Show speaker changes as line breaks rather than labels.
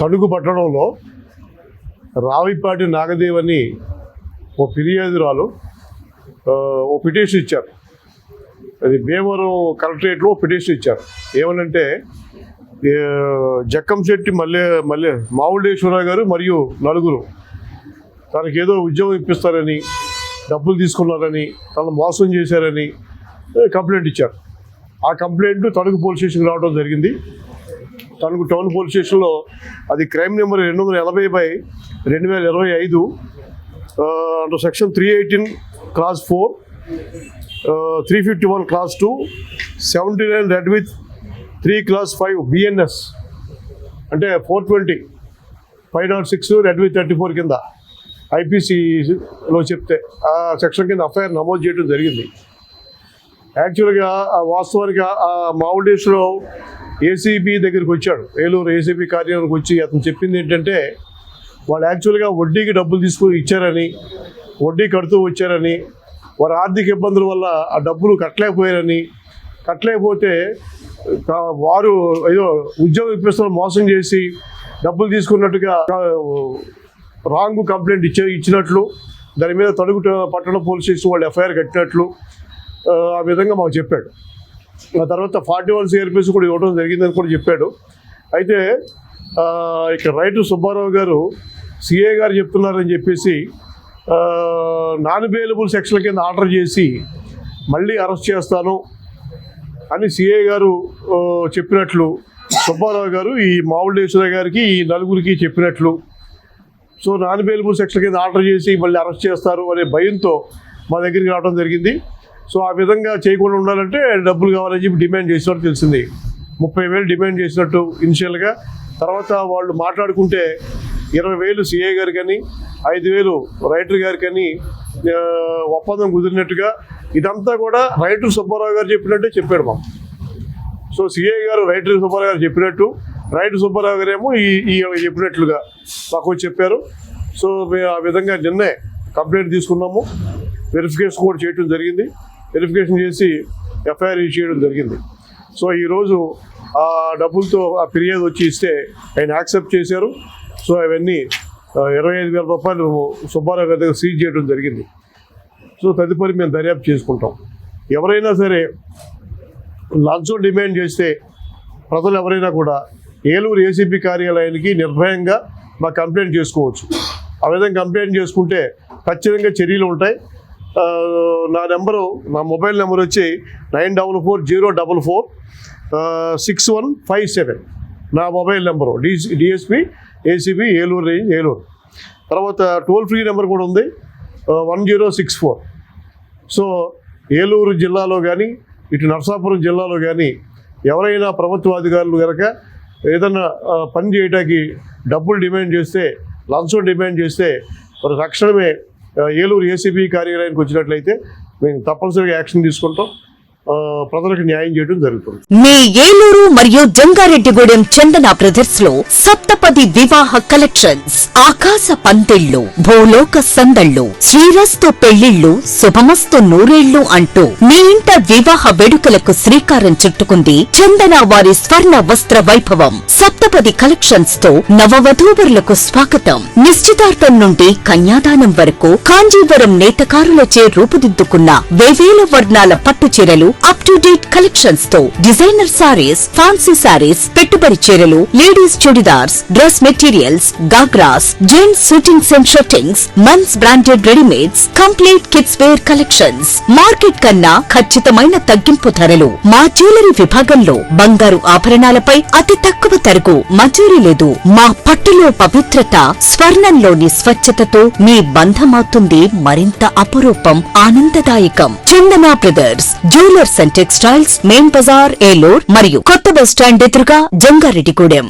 తణుకు పట్టణంలో రావిపాటి నాగదేవ్ అని ఓ ఫిర్యాదురాలు ఓ పిటిషన్ ఇచ్చారు. అది భీమవరం కలెక్టరేట్లో ఓ పిటిషన్ ఇచ్చారు. ఏమనంటే జక్కంశెట్టి మల్లె మల్లె మావుడేశ్వరరావు గారు మరియు నలుగురు తనకి ఏదో ఉద్యోగం ఇప్పిస్తారని డబ్బులు తీసుకున్నారని తను మోసం చేశారని కంప్లైంట్ ఇచ్చారు. ఆ కంప్లైంట్ తణుకు పోలీస్ స్టేషన్కి రావడం జరిగింది. తణుకు టౌన్ పోలీస్ స్టేషన్లో అది క్రైమ్ నెంబర్ రెండు వందల ఎనభై బై రెండు వేల ఇరవై ఐదు under section three eighteen class four three fifty one class two seventy nine red with three class five BNS అంటే four twenty five not six red with thirty four కింద ఐపీసీలో చెప్తే ఆ సెక్షన్ కింద ఎఫ్ఐఆర్ నమోదు చేయడం జరిగింది. యాక్చువల్గా ఆ వాస్తవానికి ఆ- ఆ ఏసీబీ దగ్గరికి వచ్చాడు. ఏలూరు ఏసీబీ కార్యాలయానికి వచ్చి అతను చెప్పింది ఏంటంటే వాళ్ళు యాక్చువల్గా వడ్డీకి డబ్బులు తీసుకొని ఇచ్చారని వడ్డీ కడుతూ వచ్చారని వారి ఆర్థిక ఇబ్బందుల వల్ల ఆ డబ్బులు కట్టలేకపోయారని కట్టలేకపోతే వారు ఏదో ఉద్యోగం ఇప్పిస్తున్న మోసం చేసి డబ్బులు తీసుకున్నట్టుగా రాంగ్ కంప్లైంట్ ఇచ్చే ఇచ్చినట్లు దాని మీద తడుగు పట్టణ పోలీస్ స్టేషన్ వాళ్ళు ఎఫ్ఐఆర్ కట్టినట్లు ఆ, విధంగా మాకు చెప్పాడు. ఆ తర్వాత ఫార్టీ వన్ సిఆర్పిస్ కూడా ఇవ్వడం జరిగిందని కూడా చెప్పాడు. అయితే ఇక్కడ రైతు సుబ్బారావు గారు సిఏ గారు చెప్తున్నారని చెప్పేసి నాన్ అవైలబుల్ సెక్షన్ కింద ఆర్డర్ చేసి మళ్ళీ అరెస్ట్ చేస్తాను అని సిఏ గారు చెప్పినట్లు సుబ్బారావు గారు ఈ మావుళ్ళేశ్వర గారికి ఈ నలుగురికి చెప్పినట్లు. సో నాన్ అవైలబుల్ సెక్షన్ కింద ఆర్డర్ చేసి మళ్ళీ అరెస్ట్ చేస్తారు అనే భయంతో మా దగ్గరికి రావడం జరిగింది. సో ఆ విధంగా చేయకుండా ఉండాలంటే డబ్బులు కావాలని చెప్పి డిమాండ్ చేసినట్టు తెలిసింది. ముప్పై వేలు డిమాండ్ చేసినట్టు ఇనిషియల్గా తర్వాత వాళ్ళు మాట్లాడుకుంటే ఇరవై వేలు సిఏ గారు కానీ ఐదు వేలు రైటర్ గారు కానీ ఒప్పందం కుదిరినట్టుగా ఇదంతా కూడా రైటర్ సుబ్బారావు గారు చెప్పినట్టే చెప్పాడు మాకు. సో సిఏ గారు రైటర్ సుబ్బారావు గారు చెప్పినట్టు రైటర్ సుబ్బారావు గారు ఏమో ఈ ఈ చెప్పినట్లుగా మాకు చెప్పారు. సో మేము ఆ విధంగా నిన్నే కంప్లైంట్ తీసుకున్నాము. వెరిఫికేషన్ కూడా చేయడం జరిగింది. వెరిఫికేషన్ చేసి ఎఫ్ఐఆర్ ఇష్యూ చేయడం జరిగింది. సో ఈరోజు ఆ డబ్బులతో ఆ ఫిర్యాదు వచ్చి ఇస్తే ఆయన యాక్సెప్ట్ చేశారు. సో అవన్నీ ఇరవై ఐదు వేల రూపాయలు సుబ్బారావు గారి దగ్గర సీజ్ చేయడం జరిగింది. సో తదుపరి మేము దర్యాప్తు చేసుకుంటాం. ఎవరైనా సరే లంచం డిమాండ్ చేస్తే ప్రజలు ఎవరైనా కూడా ఏలూరు ఏసీబీ కార్యాలయానికి నిర్భయంగా మా కంప్లైంట్ చేసుకోవచ్చు. ఆ విధంగా కంప్లైంట్ చేసుకుంటే ఖచ్చితంగా చర్యలు ఉంటాయి. నా నెంబరు నా మొబైల్ నెంబర్ వచ్చి nine double four zero double four six one five seven. నా mobile number DC DSP ACB Eluru range Eluru. తర్వాత టోల్ ఫ్రీ నెంబర్ కూడా ఉంది one zero six four. So Eluru జిల్లాలో కానీ ఇటు నరసాపురం జిల్లాలో కానీ ఎవరైనా ప్రభుత్వ అధికారులు కనుక ఏదైనా పని చేయడానికి డబ్బులు డిమాండ్ చేస్తే లంచం డిమాండ్ చేస్తే మరి తక్షణమే ఏలూరు ఏసీబీ కార్యాలయానికి వచ్చినట్లయితే మేము తప్పనిసరిగా యాక్షన్ తీసుకుంటాం. ప్రజలకు న్యాయం చేయడం జరుగుతుంది.
మీ ఏలూరు మరియు జంగారెడ్డిగూడెం చందన బ్రదర్స్లో సప్తపది వివాహ కలెక్షన్స్. ఆకాశ పందిళ్ళు భూలోక సందళ్ళు శ్రీరస్తు పెళ్ళిళ్ళు శుభమస్తు నూరేళ్ళు అంటూ మీ ఇంట వివాహ వేడుకలకు శ్రీకారం చుట్టుకుంది చందన వారి స్వర్ణ వస్త్ర వైభవం. సప్తపది కలెక్షన్స్తో నవవధూవరులకు స్వాగతం. నిశ్చితార్థం నుండి కన్యాదానం వరకు కాంజీవరం నేతకారులచే రూపుదిద్దుకున్న వేవేల వర్ణాల పట్టు చీరలు అప్ టు డేట్ కలెక్షన్స్తో డిజైనర్ సారీస్ ఫ్యాన్సీ సారీస్ పెట్టుబడి చీరలు ladies churidars dress materials ghagras gents suitings and shirtings men's branded readymades complete kids wear collections market కన్నా ఖచ్చితమైన తగ్గింపు ధరలు. మా జ్యువెలరీ విభాగంలో బంగారు ఆభరణాలపై అతి తక్కువ ధరకు మజూరీ లేదు. మా పట్టులో పవిత్రత స్వర్ణంలోని స్వచ్ఛతతో మీ బంధమవుతుంది మరింత అపురూపం ఆనందదాయకం. Chandana brothers jewellers and textiles main bazaar Eluru మరియు కొత్త బస్టాండ్ స్టాండ్ ఎదురుగా జంగారెడ్డిగూడెం.